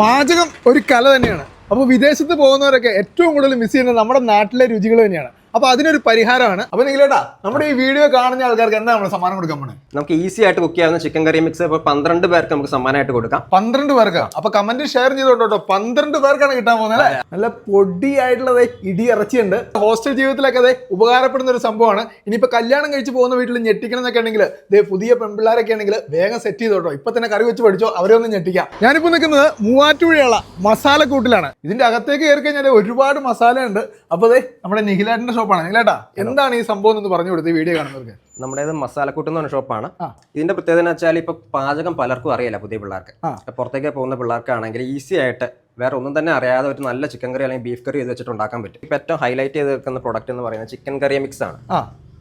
പാചകം ഒരു കല തന്നെയാണ്. അപ്പോൾ വിദേശത്ത് പോകുന്നവരൊക്കെ ഏറ്റവും കൂടുതൽ മിസ് ചെയ്യുന്നത് നമ്മുടെ നാട്ടിലെ രുചികൾ തന്നെയാണ്. അപ്പോൾ അതിനൊരു പരിഹാരമാണ്. അപ്പൊ നിങ്ങളേട്ടാ നമ്മുടെ ഈ വീഡിയോ കാണുന്ന ആൾക്കാർക്ക് എന്താ നമ്മൾ സമ്മാനം കൊടുക്കാൻ പോണേ? നമുക്ക് ഈസി ആയിട്ട് കുക്ക് ചെയ്യാവുന്ന ചിക്കൻ കറി മിക്സ് ഇപ്പൊ പന്ത്രണ്ട് പേർക്ക് നമുക്ക് സമ്മാനമായിട്ട് കൊടുക്കാം. പന്ത്രണ്ട് പേർക്ക്? അപ്പൊ കമന്റ് ഷെയർ ചെയ്തോട്ടോ പന്ത്രണ്ട് പേർക്കാണ് കിട്ടാൻ പോകുന്നത് നല്ല പൊടിയായിട്ടുള്ളത് ഇടി ഇറച്ചിയുണ്ട്. ഹോസ്റ്റൽ ജീവിതത്തിലൊക്കെ അതെ ഉപകാരപ്പെടുന്ന ഒരു സംഭവമാണ്. ഇനിയിപ്പോ കല്യാണം കഴിച്ച് പോകുന്ന വീട്ടിൽ ഞെട്ടിക്കണം എന്നൊക്കെ ഉണ്ടെങ്കിൽ ദേ പുതിയ പെൺപിള്ളേരൊക്കെ ആണെങ്കിൽ വേഗം സെറ്റ് ചെയ്തോട്ടോ. ഇപ്പൊ തന്നെ കറി വെച്ച് പഠിച്ചോ അവരെ ഒന്ന് ഞെട്ടിക്കാം. ഞാനിപ്പോ നിൽക്കുന്നത് മൂവാറ്റുപുഴയുള്ള മസാല കൂട്ടിലാണ് ഇതിന്റെ അകത്തേക്ക് കയറി കഴിഞ്ഞാൽ ഒരുപാട് മസാല ഉണ്ട് അപ്പൊ അതെ നമ്മുടെ നിഖിലേട്ടന്റെ ഷോപ്പാണ്. നിഖിലേട്ടാ എന്താണ് ഈ സംഭവം എന്ന് പറഞ്ഞു കൊടുത്ത് വീഡിയോ കാണുന്നവർക്ക്. നമ്മുടേത് മസാലക്കൂട്ട് എന്ന് പറഞ്ഞ ഷോപ്പാണ്. ഇതിന്റെ പ്രത്യേകത എന്ന് വെച്ചാൽ ഇപ്പൊ പാചകം പലർക്കും അറിയില്ല പുതിയ പിള്ളേർക്ക്. പുറത്തേക്ക് പോകുന്ന പിള്ളേർക്കാണെങ്കിൽ ഈസി ആയിട്ട് വേറെ ഒന്നും തന്നെ അറിയാതെ ഒരു നല്ല ചിക്കൻ കറി അല്ലെങ്കിൽ ബീഫ് കറി ചെയ്ത് വെച്ചിട്ട് ഉണ്ടാക്കാൻ പറ്റും. ഇപ്പൊ ഏറ്റവും ഹൈലൈറ്റ് ചെയ്ത് വെക്കുന്ന പ്രൊഡക്റ്റ് എന്ന് പറയുന്നത് ചിക്കൻ കറി മിക്സ് ആണ്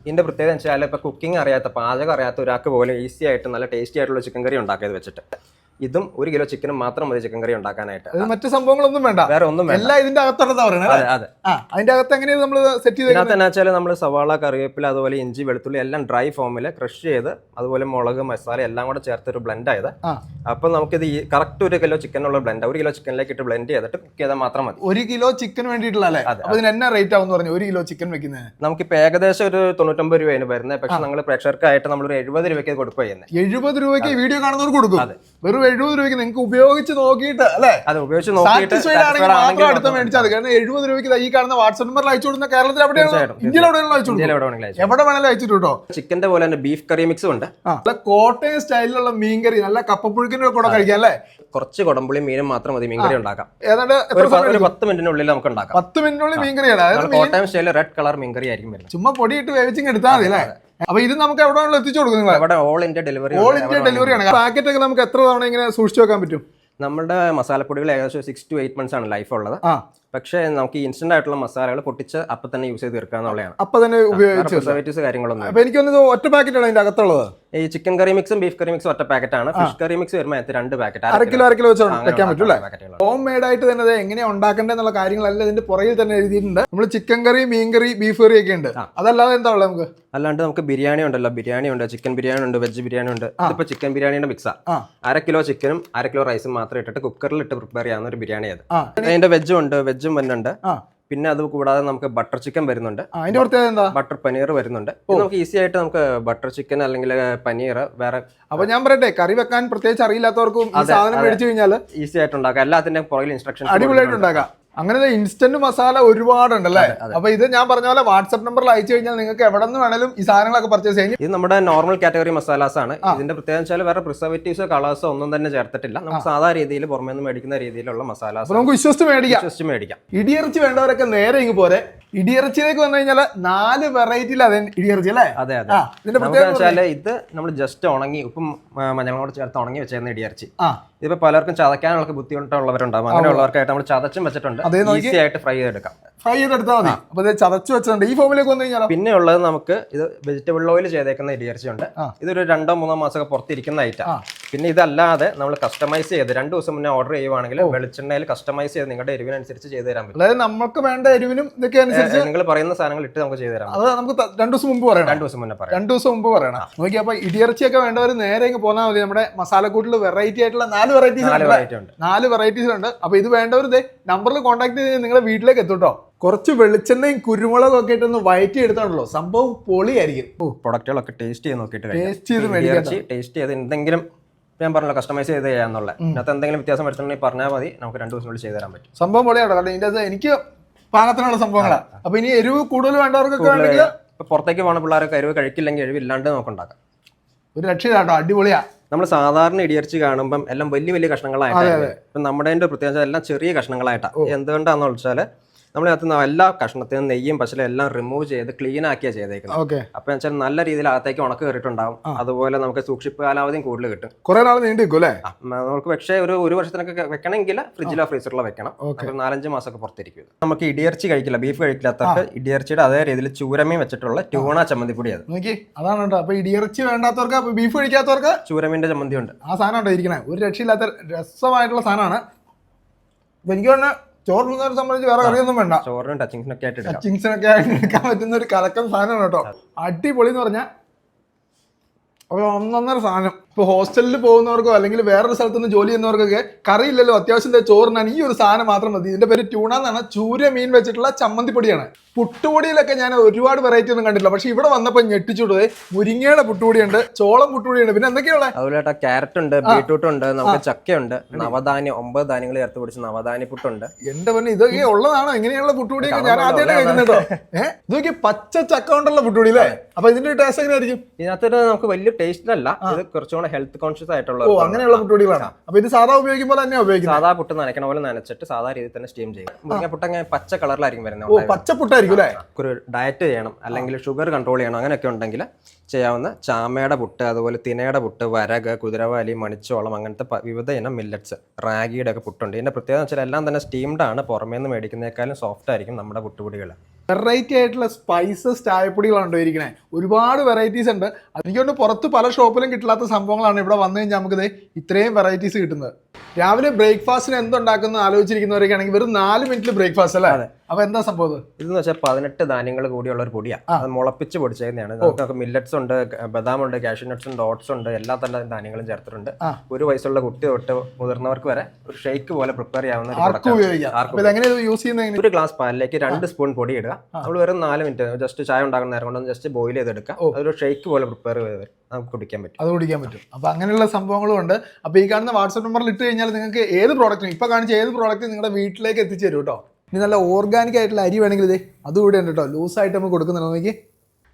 ഇതിന്റെ പ്രത്യേകത എന്ന് വെച്ചാൽ ഇപ്പൊ കുക്കിംഗ് അറിയാത്ത പാചകം അറിയാത്ത ഒരാൾക്ക് പോലും ഈസി ആയിട്ട് നല്ല ടേസ്റ്റി ആയിട്ടുള്ള ചിക്കൻ കറി ഉണ്ടാക്കിയത് വെച്ചിട്ട്. ഇതും ഒരു കിലോ ചിക്കനും മാത്രം മതി ചിക്കൻ കറി ഉണ്ടാക്കാനായിട്ട്. മറ്റു സംഭവങ്ങളൊന്നും വേണ്ട. വേറെ ഒന്നും വേണ്ട. എല്ലാം ഇതിന്റെ അകത്തുള്ളതാ പറയുന്നത് അതെ അതിന്റെ അകത്ത് എങ്ങനെയാണ് നമ്മൾ സെറ്റ് ചെയ്ത് ഇതിനകത്ത് എന്നാ വെച്ചാൽ നമ്മൾ സവാള കറിവേപ്പില അതുപോലെ ഇഞ്ചി വെളുത്തുള്ളി എല്ലാം ഡ്രൈ ഫോമിൽ ക്രഷ് ചെയ്ത് അതുപോലെ മുളക് മസാല എല്ലാം കൂടെ ചേർത്ത് ഒരു ബ്ലെൻഡ് ആയത്. അപ്പൊ അപ്പം നമുക്കിത് കറക്റ്റ് ഒരു കിലോ ചിക്കനുള്ള ബ്ലെൻഡ് ഒരു കിലോ ചിക്കനിലേക്ക് ഇട്ട് ബ്ലെൻഡ് ചെയ്തിട്ട് കുക്ക് ചെയ്താൽ മാത്രം മതി. ഒരു കിലോ ചിക്കൻ വേണ്ടിയിട്ടുള്ള അല്ലേ? എന്നാ റേറ്റ് ആവും പറഞ്ഞു ഒരു കിലോ ചിക്കൻ വെക്കുന്നതിന്? നമുക്കിപ്പോൾ ഏകദേശം ഒരു തൊണ്ണൂറ്റൊമ്പത് രൂപയാണ് വരുന്നത് പക്ഷെ നമ്മൾ പ്രേക്ഷകർക്കായിട്ട് ഒരു എഴുപത് രൂപയ്ക്ക് കൊടുക്കുക ചെയ്യുന്നത് എഴുപത് രൂപയ്ക്ക് വീഡിയോ കാണുന്നവർക്ക് കൊടുക്കും. അതെ. വെറും എഴുപത് രൂപയ്ക്ക് നിങ്ങൾക്ക് ഉപയോഗിച്ച് നോക്കിയിട്ട് അല്ലേ? അതെ ഉപയോഗിച്ച് നോക്കിയിട്ട് സാറ്റിസ്ഫൈഡ് ആണെങ്കിൽ മാത്രം അടുത്ത മേടിച്ചാൽ മതി. കാരണം എഴുപത് രൂപയ്ക്ക് ഈ കാണുന്ന വാട്സപ്പ് നമ്പറിൽ അയച്ചു കൊടുക്കുന്ന കേരളത്തിൽ എവിടെയാണ്? ഇന്ത്യയിൽ അയച്ചു എവിടെ വേണമെങ്കിലും അയച്ചിട്ട് കേട്ടോ. ചിക്കന്റെ പോലെ തന്നെ ബീഫ് കറി മിക്സ് ഉണ്ട്. നല്ല കോട്ടയം സ്റ്റൈലിലുള്ള മീൻ കറി നല്ല കപ്പപ്പുഴുക്കിന്റെ കൂടെ കഴിക്കാം അല്ലേ? കുറച്ച് കുടമ്പുളി മീനും മാത്രം മതി മീൻകറി ഉണ്ടാക്കാം. ഏതാണ്ട് ഒരു പത്ത് മിനിറ്റിനുള്ളിൽ നമുക്ക് ഉണ്ടാക്കാം. പത്ത് മിനിറ്റിനുള്ളിൽ മീൻകറിയാണ്. കോട്ടയം സ്റ്റൈലിൽ റെഡ് കളർ മീൻകറി ആയിരിക്കും ചുമ്മാ പൊടിയിട്ട് വേവിച്ചിങ് എടുത്താൽ മതി അല്ലേ? അപ്പൊ ഇത് നമുക്ക് എവിടെ വേണമെങ്കിലും എത്തിച്ചു കൊടുക്കും നിങ്ങൾ all India delivery all India delivery ആണ്. പാക്കറ്റ് ഒക്കെ നമുക്ക് എത്ര തവണ ഇങ്ങനെ സൂക്ഷിച്ചു വെക്കാൻ പറ്റും? നമ്മുടെ മസാലപ്പൊടികൾ ഏകദേശം സിക്സ് ടു എയ്റ്റ് മന്ത്സ് ആണ് ലൈഫ് ഉള്ളത്. പക്ഷേ നമുക്ക് ഇൻസ്റ്റന്റ് ആയിട്ടുള്ള മസാലകൾ പൊട്ടിച്ച് അപ്പൊ തന്നെ യൂസ് ചെയ്ത് തീർക്കാന്നുള്ളതാണ്. അപ്പൊ തന്നെ ഉപയോഗിച്ചു കാര്യങ്ങളൊന്നും എനിക്കൊന്നും ഒറ്റ ഒറ്റ പാക്കറ്റാണ് അതിന്റെ അകത്തുള്ളത്. ഈ ചിക്കൻ കറി മിക്സും ബീഫ് കറി മിക്സും ഒറ്റ പാക്കറ്റാണ് ഫിഷ് കറി മിക്സ് വരുമ്പോൾ രണ്ട് പാക്കറ്റ് അര കിലോ അര കിലോ വെച്ച് വെക്കാൻ പറ്റും അല്ലേ ഹോം മെയ്ഡ് ആയിട്ട് തന്നെ അത് എങ്ങനെ ഉണ്ടാക്കേണ്ടത് എന്നുള്ള കാര്യങ്ങളല്ല ഇതിന്റെ പുറകിൽ തന്നെ എഴുതിയിട്ടുണ്ട്. നമ്മൾ ചിക്കൻ കറി മീൻ കറി ബീഫ് കറി ഒക്കെ ഉണ്ട്. അതല്ലാതെ എന്താ ഉള്ളത് നമുക്ക്? അല്ലാണ്ട് നമുക്ക് ബിരിയാണി ഉണ്ടല്ലോ. ബിരിയാണി ഉണ്ട് ചിക്കൻ ബിരിയാണി ഉണ്ട് വെജ് ബിരിയാണി ഉണ്ട്. ഇതിപ്പോ ചിക്കൻ ബിരിയാണിയുടെ മിക്സ്. അര കിലോ ചിക്കനും അര കിലോ റൈസും മാത്രം ഇട്ടിട്ട് കുക്കറിൽ ഇട്ട് പ്രിപ്പയർ ചെയ്യാവുന്ന ഒരു ബിരിയാണി അത് അതിന്റെ വെജും ഉണ്ട് വെജും വരുന്നുണ്ട് ആ. പിന്നെ അത് കൂടാതെ നമുക്ക് ബട്ടർ ചിക്കൻ വരുന്നുണ്ട്. ആ, അതിന്റെ പ്രത്യേകത എന്താ? ബട്ടർ പനീർ വരുന്നുണ്ട്. നമുക്ക് ഈസി ആയിട്ട് നമുക്ക് ബട്ടർ ചിക്കൻ അല്ലെങ്കിൽ പനീർ വേറെ അപ്പൊ ഞാൻ പറയട്ടെ കറി വെക്കാൻ പ്രത്യേകിച്ച് അറിയില്ലാത്തവർക്കും ഈ സാധനം. മേടിച്ചു കഴിഞ്ഞാൽ ഈസി ആയിട്ട് ഉണ്ടാക്കാം. എല്ലാത്തിന്റെ പുറകിൽ ഇൻസ്ട്രക്ഷൻ അടിപൊളിയായിട്ട് ഉണ്ടാക്കാം. അങ്ങനെ ഇൻസ്റ്റന്റ് മസാല ഒരുപാടുണ്ട് അല്ലേ അപ്പൊ ഇത് ഞാൻ പറഞ്ഞ പോലെ വാട്സ്ആപ്പ് നമ്പറിൽ അയച്ചു കഴിഞ്ഞാൽ നിങ്ങൾക്ക് എവിടെ നിന്ന് വേണേലും ഈ സാധനങ്ങളൊക്കെ പർച്ചേസ് ചെയ്യാം ഇത് നമ്മുടെ നോർമൽ കാറ്റഗറി മസാലാസ് ആണ്. ഇതിന്റെ പ്രത്യേകത വെച്ചാൽ വേറെ പ്രിസർവേറ്റീവ്സോ കളേഴ്സോ ഒന്നും തന്നെ ചേർത്തിട്ടില്ല. നമുക്ക് സാധാ രീതിയിൽ പുറമേ നിന്ന് മേടിക്കുന്ന രീതിയിലുള്ള മസാലാസ് നമുക്ക് വിശ്വസിച്ച് മേടിക്കാം. വിശ്വസിച്ച് മേടിക്കാം. ഇടിയിറച്ചി വേണ്ടവരൊക്കെ നേരെ ഇങ്ങ് പോരെ. ഇടിയിറച്ചിയിലേക്ക് വന്നു കഴിഞ്ഞാൽ നാല് വെറൈറ്റിയിൽ അതെ ഇടിയിറച്ചി അല്ലേ? അതെ അതെ. ഇതിന്റെ പ്രത്യേകത വെച്ചാൽ ഇത് നമ്മൾ ജസ്റ്റ് ഉണങ്ങി ഉപ്പും മഞ്ഞളും കൂടെ ചേർത്ത് ഉണങ്ങി വെച്ചിരുന്ന ഇടിയിറച്ചി. ആ. ഇതിപ്പോ പലർക്കും ചതയ്ക്കാനുള്ള ബുദ്ധിമുട്ടുള്ളവരുണ്ടാവും. അങ്ങനെയുള്ളവർക്കായിട്ട് നമ്മൾ ചതച്ചും വെച്ചിട്ടുണ്ട്. ഈസി ആയിട്ട് ഫ്രൈ ചെയ്തെടുക്കാം. ഫ്രൈ ചെയ്തെടുത്താൽ മതി. അപ്പൊ ഇത് ചതച്ചു വെച്ചിട്ടുണ്ട്. ഈ ഫോമിലേക്ക് വന്നു കഴിഞ്ഞാൽ പിന്നെ ഉള്ളത് നമുക്ക് ഇത് വെജിറ്റബിൾ ഓയിൽ ചെയ്തേക്കുന്ന ഇടിയർച്ചയുണ്ട്. ഇതൊരു രണ്ടോ മൂന്നോ മാസമൊക്കെ പുറത്തിരിക്കുന്ന ഐറ്റം. പിന്നെ ഇതല്ലാതെ നമ്മൾ കസ്റ്റമൈസ് ചെയ്ത് രണ്ട് ദിവസം മുന്നേ ഓർഡർ ചെയ്യുവാണെങ്കിൽ വെളിച്ചെണ്ണയിൽ കസ്റ്റമൈസ് ചെയ്ത് നിങ്ങളുടെ എരിവിനനുസരിച്ച് ചെയ്തു തരാൻ പറ്റും. അതായത് നമുക്ക് വേണ്ട എരിവിനും ഇതൊക്കെ അനുസരിച്ച് നിങ്ങൾ പറയുന്ന സാധനങ്ങൾ ഇട്ട് നമുക്ക് ചെയ്തു തരാം അത് നമുക്ക് രണ്ട് ദിവസം മുമ്പ് പറയണം. രണ്ട് ദിവസം മുന്നേ പറയാം രണ്ടു ദിവസം മുമ്പ് പറയണം. നോക്കി അപ്പൊ ഇടിയിറച്ചിയൊക്കെ വേണ്ടവർ നേരെ ഇങ്ങ് പോന്നാൽ മതി. നമ്മുടെ മസാലക്കൂട്ടിൽ വെറൈറ്റി ആയിട്ടുള്ള നാല് വെറൈറ്റീസ് നാല് വെറൈറ്റി ഉണ്ട്. നാല് വെറൈറ്റീസ് ഉണ്ട്. അപ്പൊ ഇത് വേണ്ടവർ ഇതേ നമ്പറിൽ കോൺടാക്ട് ചെയ്ത് നിങ്ങളുടെ വീട്ടിലേക്ക് എത്തുട്ടോ കുറച്ച് വെളിച്ചെണ്ണയും കുരുമുളകും ഒക്കെ ഇട്ടൊന്ന് വയറ്റി എടുത്താണല്ലോ സംഭവം പൊളിയായിരിക്കും. പ്രൊഡക്റ്റുകളൊക്കെ ടേസ്റ്റ് ചെയ്ത് നോക്കിയിട്ട് ടേസ്റ്റ് ചെയ്ത് ടേസ്റ്റ് ചെയ്ത് എന്തെങ്കിലും ഞാൻ പറഞ്ഞല്ലോ കസ്റ്റമൈസ് ചെയ്ത് ചെയ്യാന്നുള്ള അതിനകത്ത് എന്തെങ്കിലും വ്യത്യാസം വരുത്തണമെങ്കിൽ പറഞ്ഞാൽ മതി നമുക്ക് രണ്ട് ദിവസത്തിനുള്ളിൽ ചെയ്ത് തരാൻ പറ്റും. സംഭവം പൊളിയാണ് കാരണം ഇതിന്റെ അത് എനിക്ക് പാകത്തിനുള്ള സംഭവങ്ങളാണ് അപ്പൊ ഇനി എരിവ് കൂടുതൽ വേണ്ടവർക്കൊക്കെ വേണമെങ്കിൽ ഇപ്പൊ പുറത്തേക്ക് പോകുന്ന പിള്ളേർക്ക് എരിവ് കഴിക്കില്ലെങ്കിൽ എരിവ് ഇല്ലാണ്ട് നമുക്ക് ഉണ്ടാക്കാം. ഒരു രക്ഷയില്ലാട്ടോ അടിപൊളിയാ. നമ്മൾ സാധാരണ ഇടിയറിച്ച് കാണുമ്പം എല്ലാം വലിയ വലിയ കഷ്ണങ്ങളായിട്ടാണ് ഇപ്പം നമ്മുടെ പ്രത്യേകത എല്ലാം ചെറിയ കഷ്ണങ്ങളായിട്ടാണ് എന്തുകൊണ്ടാന്ന് വെച്ചാൽ നമ്മളതിനകത്ത് നിന്ന് എല്ലാ കഷ്ണത്തിനും നെയ്യും പശലും എല്ലാം റിമൂവ് ചെയ്ത് ക്ലീൻ ആക്കിയാ ചെയ്തേക്കുന്നത് ഓക്കെ. അപ്പൊ വെച്ചാൽ നല്ല രീതിയിൽ അകത്തേക്ക് ഉണക്ക് കയറിയിട്ടുണ്ടാവും അതുപോലെ നമുക്ക് സൂക്ഷിപ്പ് കാലാവധിയും കൂടുതൽ കിട്ടും. കുറെ നാൾ നീണ്ടു നിൽക്കും അല്ലേ? ആ, മ- നമുക്ക് പക്ഷേ ഒരു ഒരു വർഷത്തിനൊക്കെ വെക്കണമെങ്കിൽ ഫ്രിഡ്ജിലോ ഫ്രീസറിലോ വെക്കണം. ഒരു നാലഞ്ച് മാസമൊക്കെ പുറത്തിരിക്കും. നമുക്ക് ഇടിയർച്ചി കഴിക്കില്ല ബീഫ് കഴിക്കില്ലാത്തവർക്ക് ഇടിയർച്ചിയുടെ അതേ രീതിയിൽ ചൂരമീൻ വെച്ചിട്ടുള്ള ട്യൂണ ചമ്മന്തിപ്പൊടി അത്. നോക്കി അതാണ് കേട്ടോ. അപ്പൊ ഇടിയർച്ചി വേണ്ടാത്തവർക്ക് ബീഫ് കഴിക്കാത്തവർക്ക് ചൂരമീന്റെ ചമ്മന്തി ഉണ്ട് ആ സാധനം ഉണ്ടോ ഇരിക്കണേ? ഒരു രക്ഷയില്ലാത്ത രസമായിട്ടുള്ള സാധനമാണ്. എനിക്ക് തന്നെ ചോറിനൊന്നും സംബന്ധിച്ച് വേറെ കറിയൊന്നും വേണ്ട. ചോറിനും ടച്ചിങ്സിനൊക്കെ ആയിട്ട് എടുക്കാം. ചിങ്സിനൊക്കെ ആയിട്ട് എടുക്കാൻ പറ്റുന്ന ഒരു കലക്കം സാധനമാണ് കേട്ടോ. അടിപൊളി എന്ന് പറഞ്ഞാൽ ഒരു ഒന്നൊന്നര സാധനം. ഇപ്പൊ ഹോസ്റ്റലിൽ പോകുന്നവർക്കോ അല്ലെങ്കിൽ വേറൊരു സ്ഥലത്തുനിന്ന് ജോലി ചെയ്യുന്നവർക്കൊക്കെ കറിയില്ലല്ലോ അത്യാവശ്യം ചോറിനാണ്. ഈ ഒരു സാധനം മാത്രം മതി. ഇതിന്റെ പേര് ട്യൂണ എന്നാണ്. ചൂര മീൻ വെച്ചിട്ടുള്ള ചമ്മന്തിപ്പൊടിയാണ് പുട്ടുപൊടിയിലൊക്കെ ഞാൻ ഒരുപാട് വെറൈറ്റി ഒന്നും കണ്ടില്ല പക്ഷെ ഇവിടെ വന്നപ്പോൾ ഞെട്ടിച്ചുടേ. മുരിങ്ങയുടെ പുട്ടുപൊടിയുണ്ട് ചോളം പുട്ടുപൊടിയുണ്ട്. പിന്നെ എന്തൊക്കെയുള്ള അതുപോലെ ക്യാരറ്റ് ഉണ്ട് ബീട്രൂട്ട് ഉണ്ട് നമുക്ക് ചക്കയുണ്ട് നവധാന്യം ഒമ്പത് ധാന്യങ്ങൾ ചേർത്ത് പിടിച്ച് നവധാന്യ പുട്ടുണ്ട്. എന്റെ പിന്നെ ഇതൊക്കെ ഉള്ളതാണോ? ഇങ്ങനെയുള്ള പുട്ടുപൊടിയൊക്കെ? ഞാൻ ആദ്യമായിട്ട് കഴിക്കുന്നത് ഏഹ് ഇതൊക്കെ പച്ച ചക്ക കൊണ്ടുള്ള പുട്ടുപൊടി അല്ലേ? അപ്പൊ ഇതിന്റെ ടേസ്റ്റ് എങ്ങനെയായിരിക്കും? ഇതിനകത്തൊരു നമുക്ക് വലിയ ടേസ്റ്റ് അല്ല. ഇത് കുറച്ചുകൂടെ ഹെൽത്ത് കോൺഷ്യസ് ആയിട്ടുള്ള ഓ അങ്ങനെയുള്ള പുട്ടുപൊടികളാണ് അപ്പൊ ഇത് സാധാ ഉപയോഗിക്കുമ്പോൾ തന്നെ ഉപയോഗിക്കുന്നത്? സാധാ പുട്ട് നനയ്ക്കണ പോലെ നനച്ചിട്ട് സാധാ രീതിയിൽ തന്നെ സ്റ്റീം ചെയ്യും. മുരിങ്ങ പുട്ട് അങ്ങനെ പച്ച കളറിലായിരിക്കും ഓ വരുന്നത് പച്ച പുട്ടായിരിക്കും അല്ലേ? ഒരു ഡയറ്റ് ചെയ്യണം. അല്ലെങ്കിൽ ഷുഗർ കൺട്രോൾ ചെയ്യണം. അങ്ങനെയൊക്കെ ഉണ്ടെങ്കിൽ ചെയ്യാവുന്ന ചാമയുടെ പുട്ട് അതുപോലെ തിനയുടെ പുട്ട് വരക് കുതിരവാലി മണിച്ചോളം അങ്ങനത്തെ വിവിധ ഇനം മില്ലറ്റ്സ് റാഗിയുടെ ഒക്കെ പുട്ടുണ്ട്. ഇതിന്റെ പ്രത്യേകത വെച്ചാൽ എല്ലാം തന്നെ സ്റ്റീംഡ് ആണ്. പുറമേ നിന്ന് മേടിക്കുന്നേക്കാളും സോഫ്റ്റ് ആയിരിക്കും നമ്മുടെ പുട്ടുപൊടികൾ. വെറൈറ്റി ആയിട്ടുള്ള സ്പൈസസ് ചായപ്പൊടികളാണ് ഇരിക്കണേ ഒരുപാട് വെറൈറ്റീസ് ഉണ്ട്. അതിനൊണ്ട് പുറത്ത് പല ഷോപ്പിലും കിട്ടാത്ത സംഭവങ്ങളാണ് ഇവിടെ വന്നു കഴിഞ്ഞാൽ നമുക്ക് ഇത്രയും വെറൈറ്റീസ് കിട്ടുന്നത്. രാവിലെ ബ്രേക്ക്ഫാസ്റ്റിന് എന്തുണ്ടാക്കുന്ന ആലോചിച്ചിരിക്കുന്നവരൊക്കെ ആണെങ്കിൽ വെറും നാല് മിനിറ്റിൽ ബ്രേക്ക്ഫാസ്റ്റ് അല്ലേ? അപ്പൊ എന്താ സംഭവം ഇത്? ഇതെന്ന് വെച്ചാൽ പതിനെട്ട് ധാന്യങ്ങൾ കൂടിയുള്ള ഒരു പൊടിയാണ് അത് മുളപ്പിച്ച് പൊടിച്ചേക്കുന്നതാണ്. നമുക്ക് മില്ലറ്റ്സ് ഉണ്ട് ബദാം ഉണ്ട് കാഷ്യൂ നട്ട്സ് ഉണ്ട് ഓട്സ് ഉണ്ട് എല്ലാ തന്നെ ധാന്യങ്ങളും ചേർത്തിട്ടുണ്ട്. ഒരു വയസ്സുള്ള കുട്ടി തൊട്ട് മുതിർന്നവർക്ക് വരെ ഒരു ഷേക്ക് പോലെ പ്രിപ്പയർ ചെയ്യാവുന്ന? ഒരു ഗ്ലാസ് പാലിലേക്ക് രണ്ട് സ്പൂൺ പൊടി ഇടുക. നമ്മൾ വെറും നാല് മിനിറ്റ് ജസ്റ്റ് ചായ ഉണ്ടാക്കുന്ന നേരം കൊണ്ട് ജസ്റ്റ് ബോയിൽ ചെയ്തെടുക്കുക. അതൊരു ഷേക്ക് പോലെ പ്രിപ്പയർ ചെയ്ത് നമുക്ക് കുടിക്കാൻ പറ്റും. അത് കുടിക്കാൻ പറ്റും. അപ്പൊ അങ്ങനെയുള്ള സംഭവങ്ങളും ഉണ്ട്. അപ്പൊ ഈ കാണുന്ന വാട്സ്ആപ്പ് നമ്പറിൽ ഇട്ട് കഴിഞ്ഞാൽ നിങ്ങൾക്ക് ഏത് പ്രോഡക്റ്റും ഇപ്പൊ കാണിച്ച ഏത് പ്രോഡക്റ്റും നിങ്ങളുടെ വീട്ടിലേക്ക് എത്തിച്ചു തരും കേട്ടോ ഇനി നല്ല ഓർഗാനിക് ആയിട്ടുള്ള അരി വേണമെങ്കിൽ ഇതേ അതും ഇവിടെ ഉണ്ട് കേട്ടോ ലൂസായിട്ട് നമുക്ക് കൊടുക്കുന്നുണ്ട് നോക്കി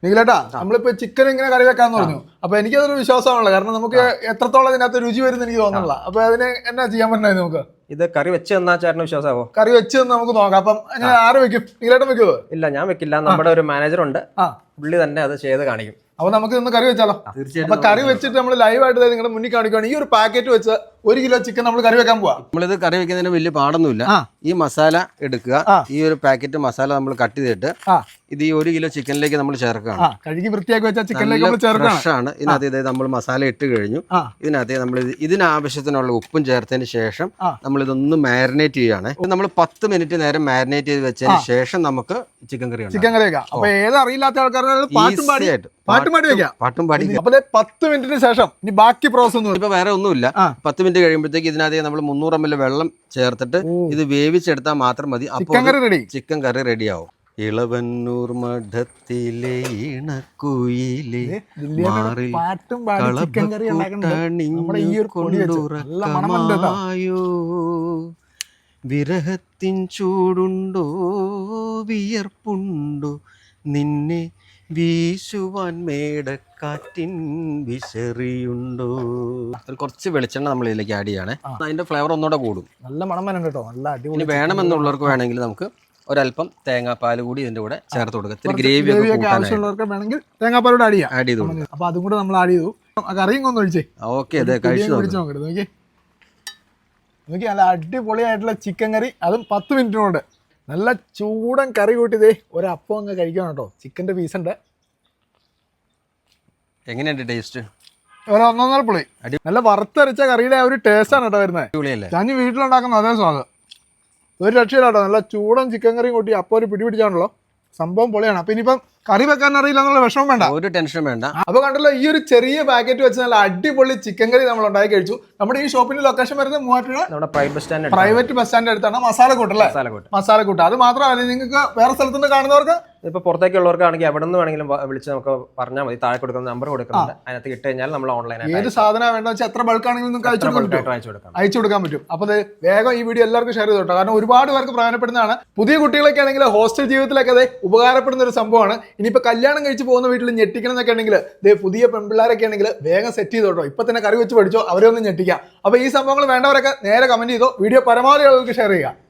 നിങ്ങളേട്ടാ നമ്മളിപ്പോ ചിക്കൻ ഇങ്ങനെ കറി വെക്കാന്ന് പറഞ്ഞു. അപ്പൊ എനിക്കതൊരു വിശ്വാസമാണല്ലോ. കാരണം നമുക്ക് എത്രത്തോളം ഇതിനകത്ത് രുചി വരുന്ന എനിക്ക് തോന്നുന്നില്ല. അപ്പൊ അതിന് എന്നാ ചെയ്യാൻ പറ്റുന്നത് നമുക്ക്? ഇത് കറി വെച്ച് തന്നാ ചേട്ടന് വിശ്വാസമാവോ? കറി വെച്ച് തന്ന് നമുക്ക് നോക്കാം. അപ്പം അങ്ങനെ ആര് വെക്കും? നിങ്ങളേട്ടൻ വെക്കുമോ ഇല്ല ഞാൻ വെക്കില്ല. നമ്മുടെ ഒരു മാനേജർ ഉണ്ട്. ആ. പുള്ളി തന്നെ അത് ചെയ്ത് കാണിക്കും. അപ്പൊ നമുക്ക് ഇന്ന് കറി വെച്ചാലോ? അപ്പൊ കറി വെച്ചിട്ട് നമ്മൾ ലൈവായിട്ട് നിങ്ങളുടെ മുന്നിൽ കാണിക്കുകയാണ് ഈ ഒരു പാക്കറ്റ് വെച്ച് ഒരു കിലോ ചിക്കൻ നമ്മൾ കറി വെക്കാൻ പോവാ. നമ്മളിത് കറി വെക്കുന്നതിന് വലിയ പാടൊന്നുമില്ല. ഈ മസാല എടുക്കുക. ഈ ഒരു പാക്കറ്റ് മസാല നമ്മൾ കട്ട് ചെയ്തിട്ട് ഇത് ഈ ഒരു കിലോ ചിക്കനിലേക്ക് നമ്മൾ ചേർക്കുകയാണ്. കഴുകി വൃത്തിയാക്കി വെച്ച ചിക്കനിലേക്ക് നമ്മൾ ചേർക്കണം ഫ്രഷ് ആണ്. ഇതിനകത്ത് ഇത് നമ്മൾ മസാല ഇട്ട് കഴിഞ്ഞു. ഇതിനകത്ത് നമ്മൾ ഇത് ഇതിനാവശ്യത്തിനുള്ള ഉപ്പും ചേർത്തതിന് ശേഷം നമ്മൾ ഇതൊന്ന് മാരിനേറ്റ് ചെയ്യുകയാണ്. നമ്മൾ പത്ത് മിനിറ്റ് നേരം മാരിനേറ്റ് ചെയ്ത് വെച്ചതിന് ശേഷം നമുക്ക് ചിക്കൻ കറി ചിക്കൻ കറി അപ്പൊ ഏത് അറിയില്ലാത്ത ആൾക്കാർക്ക് പാട്ടും Easy പാടി. ആയിട്ട്. പാട്ടും പാടി വെക്കാം. പാട്ടും പാടി അപ്പോൾ പത്ത് മിനിറ്റിന് ശേഷം ഇനി ബാക്കി പ്രോസസ് ഒന്നും ഇപ്പൊ വേറെ ഒന്നുമില്ല. പത്ത് മിനിറ്റ് കഴിയുമ്പോഴത്തേക്ക് ഇതിനകത്ത് നമ്മൾ മുന്നൂറ് എം എൽ വെള്ളം ചേർത്തിട്ട് ഇത് വേവിച്ചെടുത്താൽ മാത്രം മതി. അപ്പോൾ chicken curry ready chicken curry റെഡിയാവും. ഇളവന്നൂർ മഠത്തിലെ ഇണക്കുയിലെ പാട്ടും കളഭക്കൂട്ടണിഞ്ഞുകൊണ്ടുറക്കമായോ വിരഹത്തിൻ ചൂടുണ്ടോ? വിയർപ്പുണ്ടോ? നിന്നെ വീശുവാൻ മേടക്കാറ്റിൻ വിശറിയുണ്ടോ? കുറച്ച് വെളിച്ചെണ്ണ നമ്മൾ ഇതിലേക്ക് ആഡ് ചെയ്യണേ. അതിന്റെ ഫ്ലേവർ ഒന്നുകൂടെ കൂടും. നല്ല മണം വരണം കേട്ടോ. നല്ല അടിപൊളി ഇനി വേണമെന്നുള്ളവർക്ക് വേണമെങ്കിൽ നമുക്ക് ഒരല്പം തേങ്ങാപ്പാൽ കൂടി ഇതിന്റെ കൂടെ ചേർത്ത് കൊടുക്കുക ഇത്തിരി ഗ്രേവി ഒക്കെ ആവശ്യമുള്ളവർക്ക് വേണമെങ്കിൽ തേങ്ങാപ്പാലോട് ആഡ് ചെയ്യാം. ആഡ് ചെയ്ത് കൊടുക്കുക അപ്പൊ അതും കൂടെ നമ്മൾ ആഡ് ചെയ്തു. ആ കറിയും ഒന്ന് ഒഴിച്ചേ. ഓക്കെ അതെ കഴിച്ചു നോക്ക്. നോക്കി നല്ല അടിപൊളിയായിട്ടുള്ള ചിക്കൻ കറി. അതും പത്ത് മിനിറ്റിനുണ്ട് നല്ല ചൂടൻ കറി കൂട്ടിയതേ ഒരപ്പം അങ്ങ് കഴിക്കണം കേട്ടോ. ചിക്കന്റെ പീസ് ഉണ്ട്. എങ്ങനെയുണ്ട് ടേസ്റ്റ് ഒരു ഒന്നൊന്നര പുളി. നല്ല വറുത്തരച്ച കറിയുടെ ആ ഒരു ടേസ്റ്റ് ആണ് കേട്ടോ വരുന്നത് ഞാൻ വീട്ടിലുണ്ടാക്കുന്ന അതേ സ്വാദ്. ഒരു രക്ഷയില്ല കേട്ടോ നല്ല ചൂടൻ ചിക്കൻ കറിയും കൂട്ടി അപ്പം ഒരു പിടി പിടിച്ചാണല്ലോ. സംഭവം പൊളിയാണ്. അപ്പം ഇനിയിപ്പം കറി വെക്കാൻ അറിയില്ല എന്നുള്ള വിഷമം വേണ്ട. ഒരു ടെൻഷൻ വേണ്ട. അപ്പൊ കണ്ടല്ലോ ഈ ഒരു ചെറിയ പാക്കറ്റ് വെച്ച് നല്ല അടിപൊളി ചിക്കൻ കറി നമ്മൾ ഉണ്ടാക്കി കഴിച്ചു. നമ്മുടെ ഈ ഷോപ്പിന്റെ ലൊക്കേഷൻ വരുന്നത് മൂവാറ്റുപുഴ നമ്മുടെ private bus stand private bus stand അടുത്താണ് മസാല കൂട്ടല്ലേ മസാല കൂട്ട് മസാല കൂട്ട് അത് മാത്രമല്ല നിങ്ങൾക്ക് വേറെ സ്ഥലത്ത് നിന്ന് കാണുന്നവർക്ക് ഇപ്പൊ പുറത്തേക്കുള്ളവർക്കാണെങ്കിൽ എവിടെ നിന്ന് വേണമെങ്കിലും വിളിച്ച് നമുക്ക് പറഞ്ഞാൽ മതി. താഴെ കൊടുക്കുന്ന നമ്പർ കൊടുക്കുന്നുണ്ട്. അതിനകത്ത് ഇട്ട് കഴിഞ്ഞാൽ നമ്മൾ ഓൺലൈൻ ഏത് സാധനം വേണ്ട വെച്ചാൽ എത്ര ബൾക്ക് ആണെങ്കിലും നിങ്ങൾക്ക് അയച്ചു കൊടുക്കാം. അയച്ചു കൊടുക്കാൻ പറ്റും. അപ്പോൾ അത് വേഗം ഈ വീഡിയോ എല്ലാവർക്കും ഷെയർ ചെയ്ത് കാരണം ഒരുപാട് പേർക്ക് പ്രയോജനപ്പെടുന്നതാണ് പുതിയ കുട്ടികളൊക്കെ ആണെങ്കിൽ ഹോസ്റ്റൽ ജീവിതത്തിലൊക്കെ അത് ഉപകാരപ്പെടുന്ന ഒരു സംഭവമാണ്. ഇനിയിപ്പോൾ കല്യാണം കഴിച്ച് പോകുന്ന വീട്ടിൽ ഞെട്ടിക്കണം എന്നൊക്കെ ഉണ്ടെങ്കിൽ ദേ പുതിയ പെൺപിള്ളേരൊക്കെ ആണെങ്കിൽ വേഗം സെറ്റ് ചെയ്തോട്ടോ ഇപ്പം തന്നെ കറി വെച്ച് പഠിച്ചോ അവരെ ഒന്ന് ഞെട്ടിക്കാം. അപ്പോൾ ഈ സംഭവങ്ങൾ വേണ്ടവരൊക്കെ നേരെ കമന്റ് ചെയ്തോ വീഡിയോ പരമാവധി ആളുകൾക്ക് ഷെയർ ചെയ്യുക.